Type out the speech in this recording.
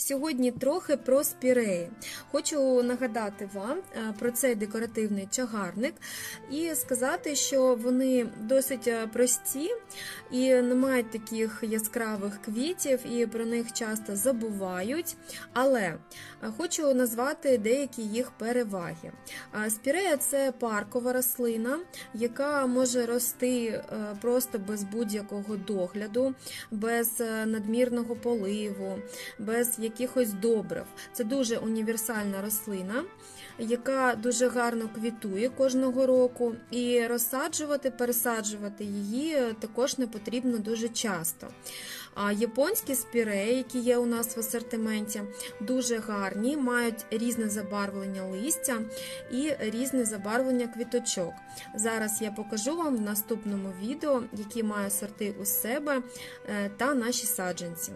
Сьогодні трохи про спіреї. Хочу нагадати вам е, про цей декоративний чагарник і сказати, що вони досить е, прості і не мають таких яскравих квітів, і про них часто забувають. Але е, хочу назвати деякі їх переваги. Спірея це паркова рослина, яка може рости просто без будь-якого догляду, без надмірного поливу, без якихось добрив. Це дуже універсальна рослина, яка дуже гарно квітує кожного року, і розсаджувати, пересаджувати її також не потрібно дуже часто. А японські спіреї, які є у нас в асортименті, дуже гарні, мають різне забарвлення листя і різне забарвлення квіточок. Зараз я покажу вам в наступному відео, які маю сорти у себе е, та наші саджанці.